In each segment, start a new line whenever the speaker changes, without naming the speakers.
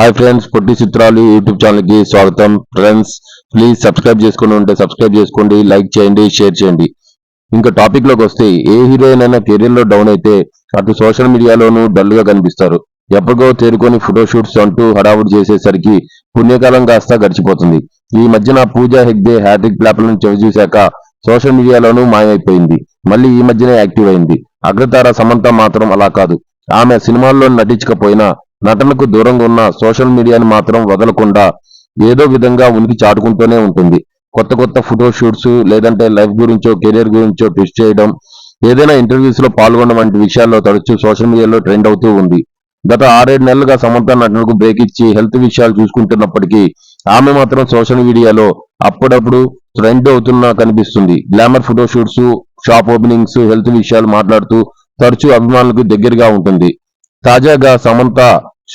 Hi friends పొట్టి చిత్రాలు YouTube ఛానల్కి స్వాగతం. ఫ్రెండ్స్ ప్లీజ్ సబ్స్క్రైబ్ చేసుకుని ఉంటే సబ్స్క్రైబ్ చేసుకోండి లైక్ చేయండి షేర్ చేయండి. ఇంకా టాపిక్లోకి వస్తే ఏ హీరోయిన్ అయినా కెరీర్లో డౌన్ అయితే అటు సోషల్ మీడియాలోనూ డల్గా కనిపిస్తారు. ఎప్పటికో తేరుకొని ఫోటో షూట్స్ అంటూ హడావుడి చేసేసరికి పుణ్యకాలం కాస్త గడిచిపోతుంది. ఈ మధ్యన పూజా హెగ్డే హ్యాట్రిక్ ప్లాప్లను చవిచూశాక సోషల్ మీడియాలోనూ మాయమైపోయింది. మళ్ళీ ఈ మధ్యనే యాక్టివ్ అయింది. అగ్రతార సమంత మాత్రం అలా కాదు. ఆమె సినిమాల్లో నటించకపోయినా నటనకు దూరంగా ఉన్న సోషల్ మీడియాని మాత్రం వదలకుండా ఏదో విధంగా ఉనికి చాటుకుంటూనే ఉంటుంది. కొత్త కొత్త ఫోటో షూట్స్ లేదంటే లైఫ్ గురించో కెరీర్ గురించో ట్విస్ట్ చేయడం ఏదైనా ఇంటర్వ్యూస్లో పాల్గొనడం వంటి విషయాల్లో తరచూ సోషల్ మీడియాలో ట్రెండ్ అవుతూ ఉంది. గత ఆరేడు నెలలుగా సమంత నటనకు బ్రేక్ ఇచ్చి హెల్త్ విషయాలు చూసుకుంటున్నప్పటికీ ఆమె మాత్రం సోషల్ మీడియాలో అప్పుడప్పుడు ట్రెండ్ అవుతున్నా కనిపిస్తుంది. Glamour photo shoots shop openings health విషయాలు మాట్లాడుతూ తరచూ అభిమానులకు దగ్గరగా ఉంటుంది. తాజాగా సమంత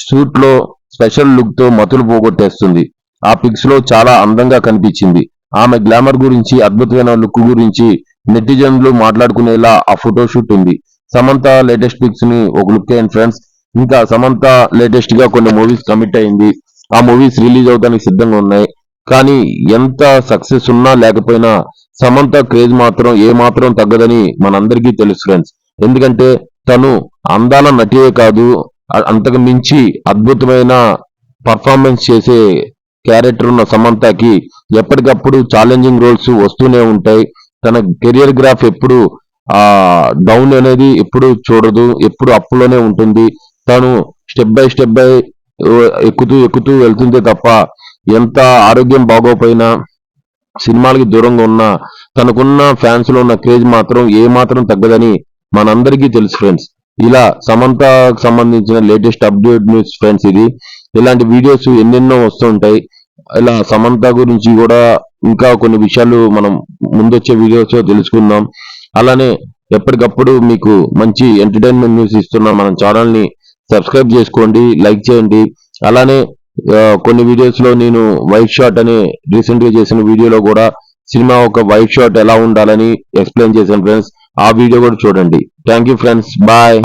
షూట్లో స్పెషల్ లుక్తో మతులు పోగొట్టేస్తుంది. ఆ పిక్స్లో చాలా అందంగా కనిపించింది. ఆమె గ్లామర్ గురించి అద్భుతమైన లుక్ గురించి నెటిజన్లు మాట్లాడుకునేలా ఆ ఫోటో షూట్ ఉంది. సమంత లేటెస్ట్ పిక్స్ని ఒక లుక్ అయ్యింది ఫ్రెండ్స్ ఇంకా సమంత లేటెస్ట్గా కొన్ని మూవీస్ కమిట్ అయింది. ఆ మూవీస్ రిలీజ్ అవడానికి సిద్ధంగా ఉన్నాయి. కానీ ఎంత సక్సెస్ ఉన్నా లేకపోయినా సమంత క్రేజ్ మాత్రం ఏ మాత్రం తగ్గదని మనందరికీ తెలుసు ఫ్రెండ్స్. ఎందుకంటే తను అందాల నటియే కాదు అంతకు మించి అద్భుతమైన పర్ఫార్మెన్స్ చేసే క్యారెక్టర్ ఉన్న సమంతకి ఎప్పటికప్పుడు ఛాలెంజింగ్ రోల్స్ వస్తూనే ఉంటాయి. తన కెరియర్ గ్రాఫ్ ఎప్పుడు ఆ డౌన్ అనేది ఎప్పుడు చూడదు ఎప్పుడు అప్పులోనే ఉంటుంది. తను స్టెప్ బై స్టెప్ బై ఎక్కుతూ ఎక్కుతూ వెళ్తుందే తప్ప ఎంత ఆరోగ్యం బాగోపోయినా సినిమాలకి దూరంగా ఉన్న తనకున్న ఫ్యాన్స్లో ఉన్న క్రేజ్ మాత్రం ఏ మాత్రం తగ్గదని మనందరికీ తెలుసు ఫ్రెండ్స్ ఇలా సమంతకు సంబంధించిన లేటెస్ట్ అప్డేట్ న్యూస్ ఫ్రెండ్స్ ఇది. ఇలాంటి వీడియోస్ ఎన్నెన్నో వస్తుంటాయి ఇలా సమంత గురించి కూడా ఇంకా కొన్ని విషయాలు మనం ముందొచ్చే వీడియోస్ తెలుసుకుందాం. అలానే ఎప్పటికప్పుడు మీకు మంచి ఎంటర్టైన్మెంట్ న్యూస్ ఇస్తున్న మన ఛానల్ని సబ్స్క్రైబ్ చేసుకోండి లైక్ చేయండి. అలానే కొన్ని వీడియోస్లో నేను వైట్ షాట్ అని రీసెంట్గా చేసిన వీడియోలో కూడా సినిమా ఒక వైట్ షాట్ ఎలా ఉండాలని ఎక్స్ప్లెయిన్ చేశాను ఫ్రెండ్స్ ఆ వీడియో కూడా చూడండి. Thank you friends bye